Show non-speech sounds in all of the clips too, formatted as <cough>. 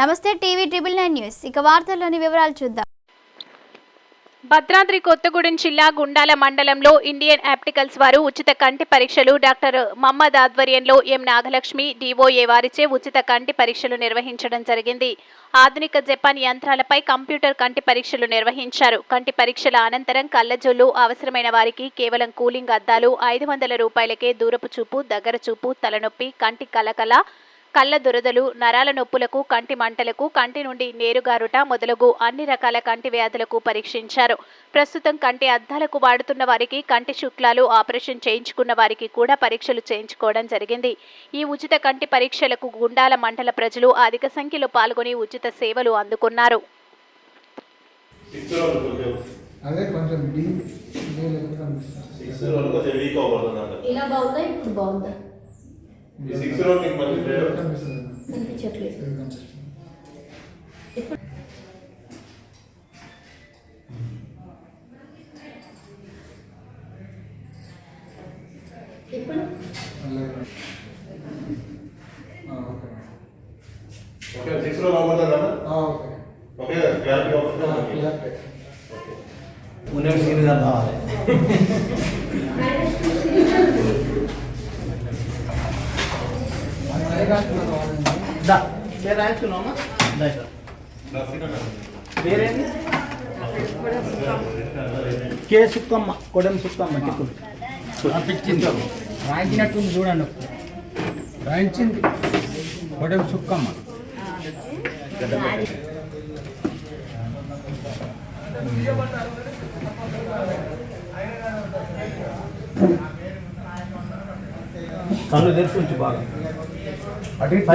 నమస్తే TV triple nine news. ఇక వార్తల్లోని వివరాలు చూద్దాం. భద్రాద్రి కొత్తగూడెం జిల్లా గుండాల మండలంలో ఇండియన్ ఆప్టికల్స్ వారు ఉచిత కంటి పరీక్షలు డాక్టర్ మహమ్మద్ ఆధ్వర్యంలో ఎం నాగలక్ష్మి డిఓఏ వారిచే ఉచిత కంటి పరీక్షలు నిర్వహించడం జరిగింది. ఆధునిక జపాన్ యంత్రాలపై కంప్యూటర్ కంటి పరీక్షలు నిర్వహించారు. కంటి పరీక్షల అనంతరం కళ్ళజోళ్ళు అవసరమైన వారికి కేవలం కూలింగ్ అద్దాలు ఐదు వందల రూపాయలకే దూరపు చూపు దగ్గర చూపు తలనొప్పి కంటి కలకల కళ్ళ దురదలు నరాల నొప్పులకు కంటి మంటలకు కంటి నుండి నేరుగారుట మొదలగు అన్ని రకాల కంటి వ్యాధులకు పరీక్షించారు. ప్రస్తుతం కంటి అద్దాలకు వాడుతున్న వారికి కంటి శుక్లాలు ఆపరేషన్ చేయించుకున్న వారికి కూడా పరీక్షలు చేయించుకోవడం జరిగింది. ఈ ఉచిత కంటి పరీక్షలకు గుండాల మండల ప్రజలు అధిక సంఖ్యలో పాల్గొని ఉచిత సేవలు అందుకున్నారు. అదే కొంచెం ఇలా బాగుందా? ఇప్పుడు బాగుందా? ఈ సిక్స్ రోజులు నీకు ఆ, ఓకే. ఓకే సిక్స్ అవ్వబడుతుందా ఆ, ఓకే. ఓకే క్లారిటీ క్లియర్ మున్నేడు సీన్ గారు కావాలి. పేరేంటి కే సుక్కమ్మ కొడెం సుక్కమ్మ టిక్కుడు పంపించింది రాయించినట్టుంది చూడండి. రాయించింది. కొడెం సుక్కమ్మ. కళ్ళు తెరిచి బాగా.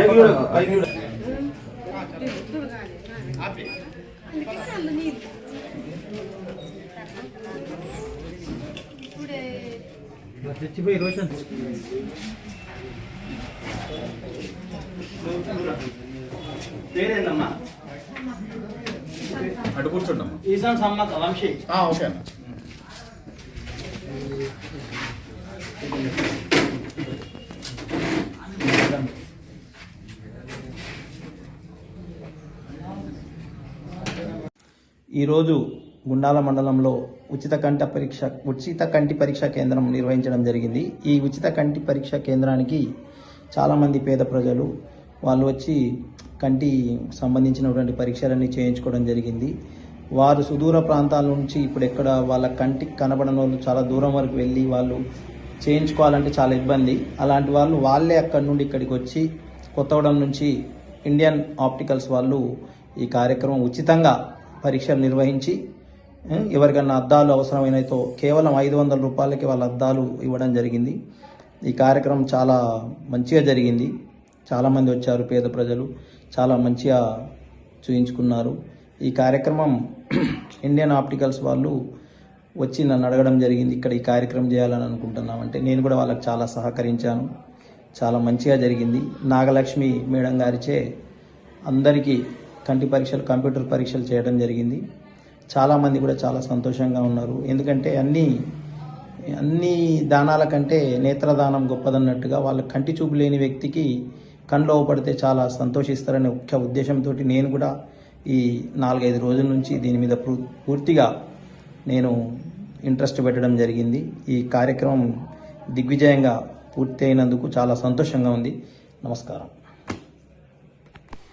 చూడు తెచ్చిపోయి రోషన్ పేరేందమ్మా? అటు కూర్చుంటాం ఈశాన్ సమ్మత్ వంశీ. ఓకే అన్న. ఈరోజు గుండాల మండలంలో ఉచిత కంటి పరీక్ష ఉచిత కంటి పరీక్ష కేంద్రం నిర్వహించడం జరిగింది. ఈ ఉచిత కంటి పరీక్ష కేంద్రానికి చాలామంది పేద ప్రజలు వాళ్ళు వచ్చి కంటి సంబంధించినటువంటి పరీక్షలన్నీ చేయించుకోవడం జరిగింది. వారు సుదూర ప్రాంతాల నుంచి ఇప్పుడు ఎక్కడ వాళ్ళ కంటికి కనబడని వాళ్ళు చాలా దూరం వరకు వెళ్ళి వాళ్ళు చేయించుకోవాలంటే చాలా ఇబ్బంది. అలాంటి వాళ్ళు వాళ్ళే అక్కడి నుండి ఇక్కడికి వచ్చి కొత్తగూడెం నుంచి ఇండియన్ ఆప్టికల్స్ వాళ్ళు ఈ కార్యక్రమం ఉచితంగా పరీక్షలు నిర్వహించి ఎవరికన్నా అద్దాలు అవసరమైనతో కేవలం ఐదు వందల రూపాయలకి వాళ్ళ అద్దాలు ఇవ్వడం జరిగింది. ఈ కార్యక్రమం చాలా మంచిగా జరిగింది. చాలామంది వచ్చారు పేద ప్రజలు చాలా మంచిగా చూయించుకున్నారు. ఈ కార్యక్రమం <clears throat> ఇండియన్ ఆప్టికల్స్ వాళ్ళు వచ్చి నన్ను అడగడం జరిగింది ఇక్కడ ఈ కార్యక్రమం చేయాలని అనుకుంటున్నామంటే నేను కూడా వాళ్ళకి చాలా సహకరించాను. చాలా మంచిగా జరిగింది. నాగలక్ష్మి మేడం గారిచే అందరికీ కంటి పరీక్షలు కంప్యూటర్ పరీక్షలు చేయడం జరిగింది. చాలామంది కూడా చాలా సంతోషంగా ఉన్నారు. ఎందుకంటే అన్నీ అన్ని దానాల కంటే నేత్రదానం గొప్పదన్నట్టుగా వాళ్ళ కంటి చూపు లేని వ్యక్తికి కండ్లో పడితే చాలా సంతోషిస్తారనే ముఖ్య ఉద్దేశంతో నేను కూడా ఈ నాలుగైదు రోజుల నుంచి దీని మీద పూర్తిగా నేను ఇంట్రెస్ట్ పెట్టడం జరిగింది. ఈ కార్యక్రమం దిగ్విజయంగా పూర్తి అయినందుకు చాలా సంతోషంగా ఉంది. నమస్కారం.